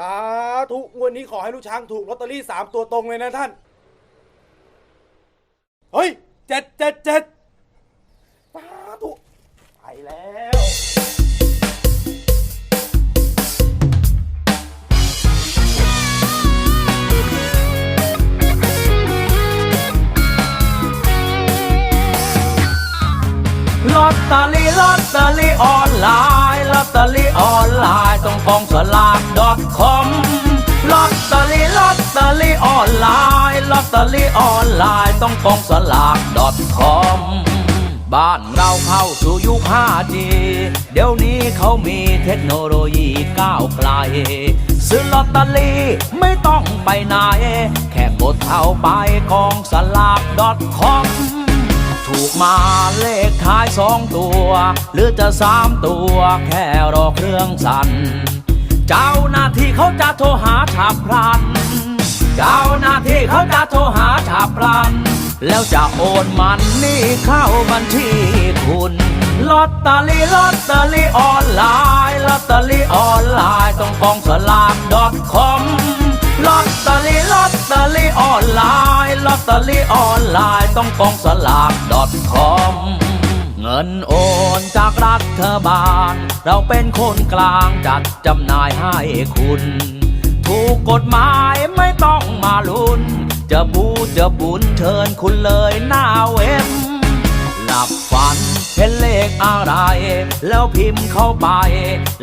สาธุงวดนี้ขอให้ลูกช้างถูกลอตเตอรี่สามตัวตรงเลยนะท่าน เฮ้ยเจ็ดเจ็ดเจ็ดสาธุไปแล้วลอตเตอรี่ลอตเตอรี่ออนไลน์ อตเตอรี่ออนไลน์ต้องกองสลาก .com ลอตเตอรี่ลอตเตอรี่ออนไลน์ลอตเตอรี่ออนไลน์ต้องกองสลาก .com บ้านเราเข้าสู่ยุค 5G เดี๋ยวนี้เขามีเทคโนโลยีก้าวไกล ซื้อลอตเตอรี่ไม่ต้องไปไหน แค่กดเข้าไปกองสลาก .com ถูกมาเลขท้ายสองตัว หรือจะสามตัวแค่รอเครื่องสั่น เจ้าหน้าที่เขาจะโทรหาฉับพลัน เจ้าหน้าที่เขาจะโทรหาฉับพลัน แล้วจะโอนมันนี่เข้าบัญชีคุณลอตเตอรี่ลอตเตอรี่ออนไลน์ลอตเตอรี่ออนไลน์ต้องกองสลาก .com ลอตเตอรี่ลอตเตอรี่ออนไลน์ลอตเตอรี่ออนไลน์ต้องกองสลาก .com เงินโอนจากรัฐบาล เราเป็นคนกลางจัดจำหน่ายให้คุณ ถูกกฎหมายไม่ต้องมาลุ้น จะบูจะบุญเชิญคุณเลยหน้าเว็บหลับฝันเห็นเลขอะไร แล้วพิมพ์เข้าไป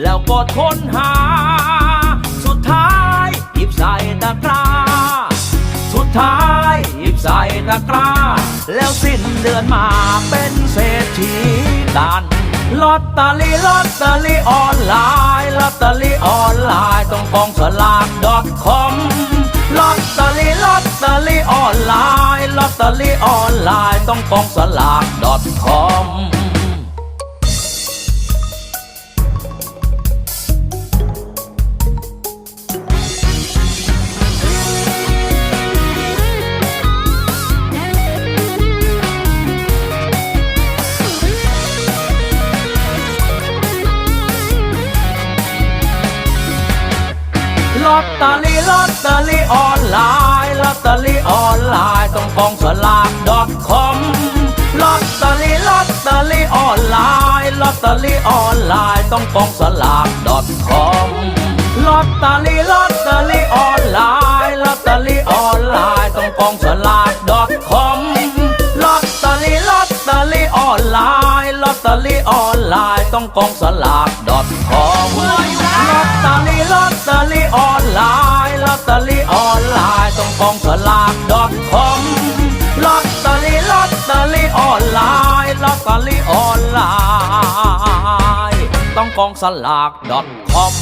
แล้วกดค้นหา ใส่ตะกร้า สุดท้ายหยิบใส่ตะกร้า แล้วสิ้นเดือนมาเป็นเศรษฐีกันลอตเตอรี่ลอตเตอรี่ออนไลน์ลอตเตอรี่ออนไลน์ต้องกองสลาก .com ลอตเตอรี่ลอตเตอรี่ออนไลน์ลอตเตอรี่ออนไลน์ต้องกองสลาก .com ลอตเตอรี่ลอตเตอรี่ออนไลน์ลอตเตอรี่ออนไลน์ต้องกองสลาก .com ลอตเตอรี่ลอตเตอรี่ออนไลน์ลอตเตอรี่ออนไลน์ต้องกองสลาก .com ลอตเตอรี่ลอตเตอรี่ออนไลน์ลอตเตอรี่ออนไลน์ต้องกองสลาก .com ลอตเตอรี่ลอตเตอรี่ออนไลน์ลอตเตอรี่ออนไลน์ต้องกองสลาก .com ตเตอรี่ออนไลน์ต้องกองสลาก .com ลอตเตอรี่ลอตเตอรี่ออนไลน์ลอตเตอรี่ออนไลน์ต้องกองสลาก .com